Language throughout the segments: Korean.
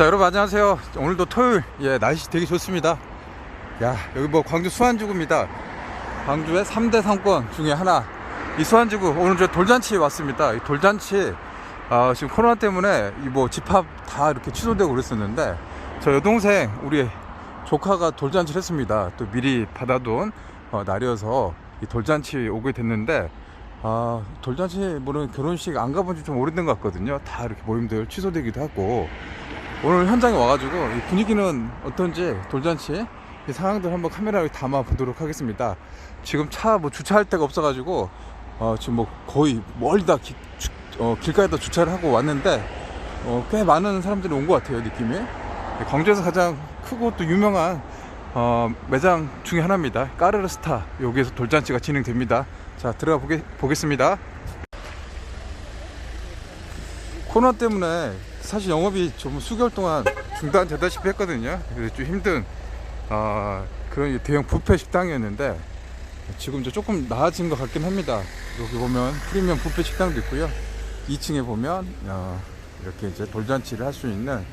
자 여러분 안녕하세요. 오늘도 토요일. 예 날씨 되게 좋습니다. 야 여기 뭐 광주 수안지구입니다. 광주의 3대 상권 중에 하나. 이 수안지구 오늘 저 돌잔치에 왔습니다. 이 돌잔치 아, 지금 코로나 때문에 이 뭐 집합 다 이렇게 취소되고 그랬었는데 저 여동생 우리 조카가 돌잔치를 했습니다. 또 미리 받아둔 어, 날이어서 이 돌잔치 오게 됐는데 아 돌잔치 물론 결혼식 안 가본 지 좀 오래된 것 같거든요. 다 이렇게 모임들 취소되기도 하고 오늘 현장에 와가지고 이 분위기는 어떤지 돌잔치 이 상황들 한번 카메라에 담아 보도록 하겠습니다. 지금 차 뭐 주차할 데가 없어가지고 어 지금 뭐 거의 멀다 기- 주- 어, 길가에다 주차를 하고 왔는데 어, 꽤 많은 사람들이 온 것 같아요 느낌이. 광주에서 가장 크고 또 유명한 어, 매장 중에 하나입니다. 까르르 스타 여기에서 돌잔치가 진행됩니다. 자 들어가 보게, 보겠습니다. 코로나 때문에 사실 영업이 좀 수개월 동안 중단되다시피 했거든요. 그래서 좀 힘든 아, 그런 대형 뷔페 식당이었는데 지금 이제 조금 나아진 것 같긴 합니다. 여기 보면 프리미엄 뷔페 식당도 있고요. 2층에 보면 어, 이렇게 이제 돌잔치를 할 수 있는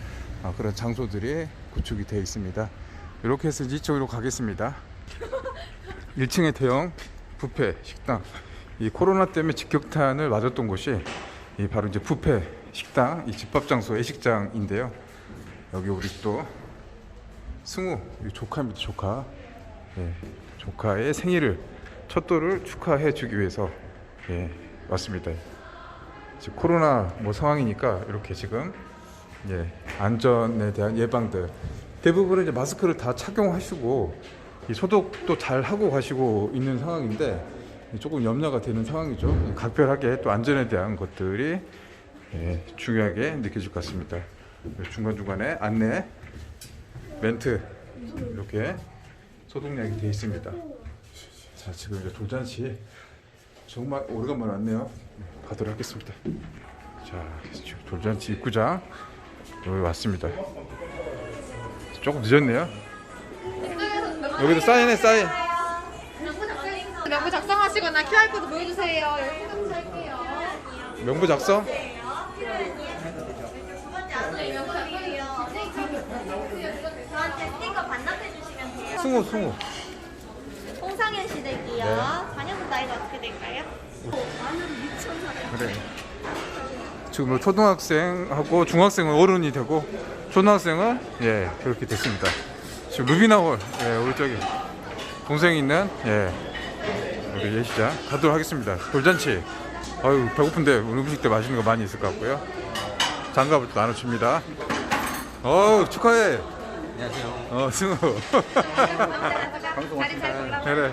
어, 그런 장소들이 구축이 되어 있습니다. 이렇게 해서 이쪽으로 가겠습니다. 1층의 대형 뷔페 식당. 이 코로나 때문에 직격탄을 맞았던 곳이 이 바로 이제 뷔페 식당, 이 집밥 장소 예식장인데요. 여기 우리 또 승우 이 조카입니다. 조카. 예, 조카의 생일을 첫돌을 축하해 주기 위해서 예, 왔습니다. 지금 코로나 뭐 상황이니까 이렇게 지금 예, 안전에 대한 예방들 대부분은 이제 마스크를 다 착용하시고 이 소독도 잘 하고 가시고 있는 상황인데 조금 염려가 되는 상황이죠. 각별하게 또 안전에 대한 것들이 예, 중요하게 느껴질 것 같습니다. 중간 중간에 안내 멘트 이렇게 소독약이 되어 있습니다. 자 지금 이제 돌잔치 정말 오래간만에 왔네요. 가도록 하겠습니다. 자 지금 돌잔치 입구장 여기 왔습니다. 조금 늦었네요. 여기도 사인해 사인. 명부 작성하시거나 QR코드 보여주세요. 여기 포토 할게요. 명부 작성? 저한테 스티커 반납해 주시면 돼요. 승우 승우. 홍상현 씨 댁이요. 네. 자녀분 나이가 어떻게 될까요? 그래. 지금 뭐 초등학생하고 중학생은 어른이 되고 초등학생은 예 그렇게 됐습니다. 지금 루비나홀 예 우리 저기 동생이 있는 예 우리 예시장 가도록 하겠습니다. 돌잔치. 아유 배고픈데 오늘 음식도 맛있는 거 많이 있을 것 같고요. 장갑을 또 나눠줍니다. 어 축하해. 안녕하세요. 어 승우. 자리 잘 골라. 그래.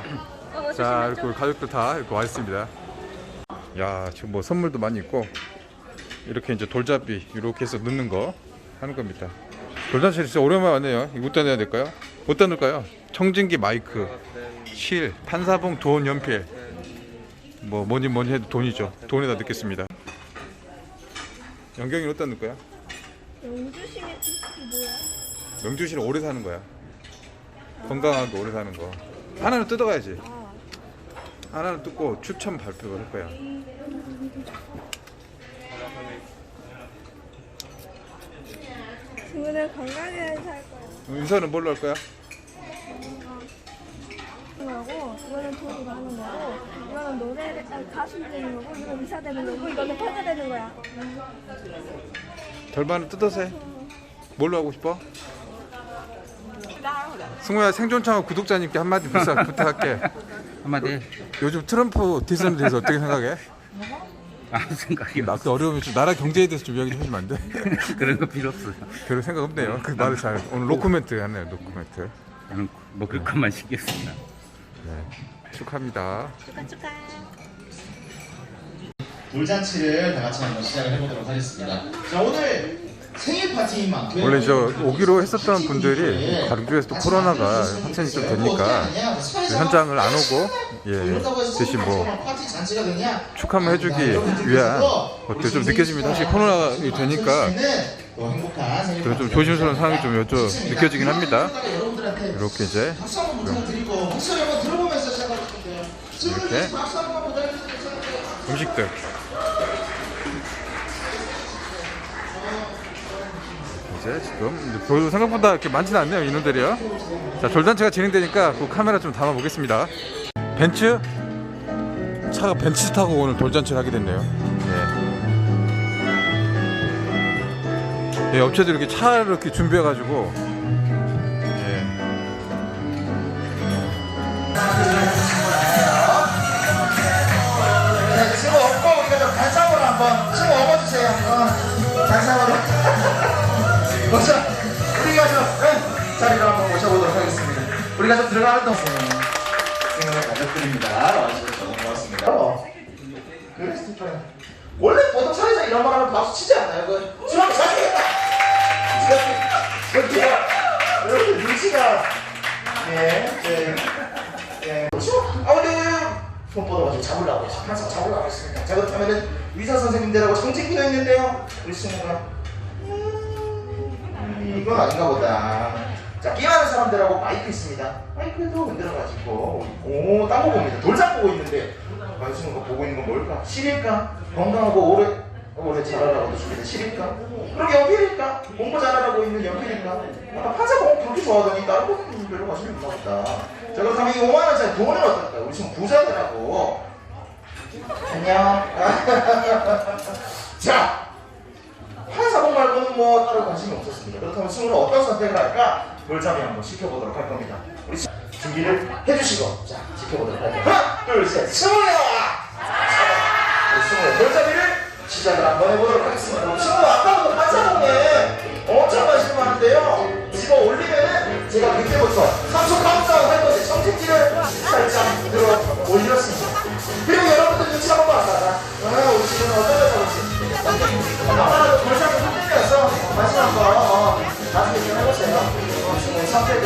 자, 이렇게 우리 가족들 다 이렇게 와 있습니다. 야, 지금 뭐 선물도 많이 있고 이렇게 이제 돌잡이 이렇게 해서 넣는 거 하는 겁니다. 돌잔치 진짜 오랜만에 왔네요. 이거 어디다 넣어야 될까요? 어디다 넣을까요? 청진기 마이크, 실, 판사봉, 돈, 연필. 뭐 뭐니 뭐니 해도 돈이죠. 돈에다 넣겠습니다. 영경이 어디다 넣을 거야? 뭐야? 명주실은 오래 사는 거야. 건강하게 오래 사는 거. 하나는 뜯어가야지. 하나는 뜯고 추첨 발표를 할 거야. 오늘 건강하게 살 거야. 윤서는 뭘로 할 거야? 거고 이거는 돈이 많은 거고 이거는 노래 아, 가수 되는 거고 이거 의사 되는 거고 이거는 판사 되는 거야. 절반은 뜯어서 해. 뭘로 하고 싶어? 승우야 생존창업 구독자님께 한마디 부탁, 부탁할게. 한마디 요즘 트럼프 디스에 대해서 어떻게 생각해? 아무 생각이 나 없어 그 어려움이 좀 나라 경제에 대해서 좀 이야기 좀 해주면 안 돼? 그런 거 필요 없어 별로 생각 없네요. 그 말을 잘 오늘 노코멘트 하네요. 노코멘트. 나는 먹을 것만 시켰습니다 축하합니다. 축하 축하. 돌잔치를 다 같이 한번 시작을 해보도록 하겠습니다. 자 오늘 생일 파티인 만큼 원래 저 오기로 했었던 분들이 광주에서 또 코로나가 확산이 좀 되니까 그 현장을 안 오고 예 대신 뭐? 축하만 해주기 위한 것들 좀 느껴집니다. 사실 코로나가 되니까 좀 조심스러운 상황이 좀 여쭤 느껴지긴 합니다. 이렇게 이제. 이렇게. 음식들 이제 지금 생각보다 이렇게 많지는 않네요 인원들이요. 자 돌잔치가 진행되니까 그 카메라 좀 담아 보겠습니다. 벤츠 차가 벤츠 타고 오늘 돌잔치를 하게 됐네요. 예. 예, 업체들이 이렇게 차를 이렇게 준비해가지고 예. 네, 친구 업고 우리가 좀 단상으로 한번 친구 업어주세요. 어, 단상으로. 먼저 우리가 좀 네, 자리를 한번 모셔보도록 하겠습니다. 우리가 좀 들어가는 동안 생각을 가족드립니다. 와주셔서 너무 고맙습니다. 어, 그래 스티븐. 원래 보통 차에서 이런 말 하면 박수 치지 않아요? 그 주먹 차시겠다. 저기요. 여러분 눈치가 네, 네. 예, 아 근데 손 뻗어가지고 잡으려고. 항상 잡으려고 했습니다. 자 그렇다면은 의사 선생님들하고 청진기도 있는데요. 우리 친구가 음, 이건 아닌가 보다. 자 게임하는 사람들하고 마이크 있습니다. 마이크도 흔들어가지고 오 딴거 봅니다. 돌짝 보고 있는데 아, 친구가 보고 있는 건 뭘까? 실일까? 건강하고 오래 오래 자라라고도 좋겠는데 실일까? 그러게 연필일까? 공부 잘하라고 있는 연필일까? 아, 파자공 그렇게 좋아하더니 다른 거는 별로 관심이 없나 보다. 자 그렇다면 이 5만 원짜리 돈은 어떨까? 우리 지금 부자더라고. 안녕. 자, 말고는 뭐 따로 관심이 없었습니다. 그렇다면 승우는 어떤 선택을 할까? 돌잡이 한번 시켜보도록 할 겁니다. 우리 시- 준비를 해주시고 자 지켜보도록 할게요. 하나, 둘, 셋, 승우야! 우리 승우의 돌잡이를 시작을 한번 해보도록 하겠습니다. 승우 아까부터 판사공에 엄청 관심 많은데요. 집어 올리면은 제가 그때부터 3초 카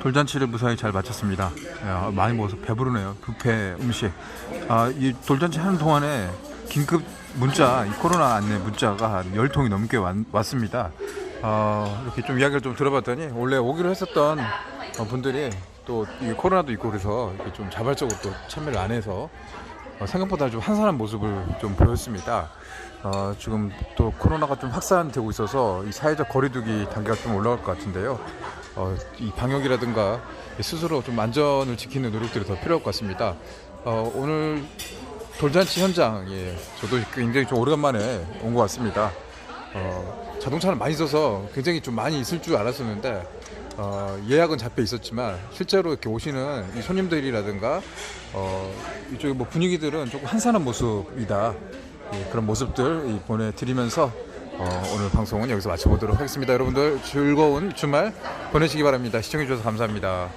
돌잔치를 무사히 잘 마쳤습니다. 야, 많이 먹어서 배부르네요. 뷔페 음식. 아, 이 돌잔치 하는 동안에 긴급 문자, 이 코로나 안내 문자가 한 10통이 넘게 왔, 왔습니다. 어, 이렇게 좀 이야기를 좀 들어봤더니 원래 오기로 했었던 어, 분들이 또이 코로나도 있고 그래서 이렇게 좀 자발적으로 또 참여를 안 해서 어, 생각보다 좀 한산한 모습을 좀 보였습니다. 어, 지금 또 코로나가 좀 확산되고 있어서 이 사회적 거리두기 단계가 좀 올라갈 것 같은데요. 어, 이 방역이라든가 스스로 좀 안전을 지키는 노력들이 더 필요할 것 같습니다. 어, 오늘 돌잔치 현장, 예, 저도 굉장히 좀 오래간만에 온 것 같습니다. 어, 자동차를 많이 써서 굉장히 좀 많이 있을 줄 알았었는데 어, 예약은 잡혀 있었지만 실제로 이렇게 오시는 이 손님들이라든가 어, 이쪽에 뭐 분위기들은 조금 한산한 모습이다. 예, 그런 모습들 이 보내드리면서 어, 오늘 방송은 여기서 마쳐보도록 하겠습니다. 여러분들 즐거운 주말 보내시기 바랍니다. 시청해주셔서 감사합니다.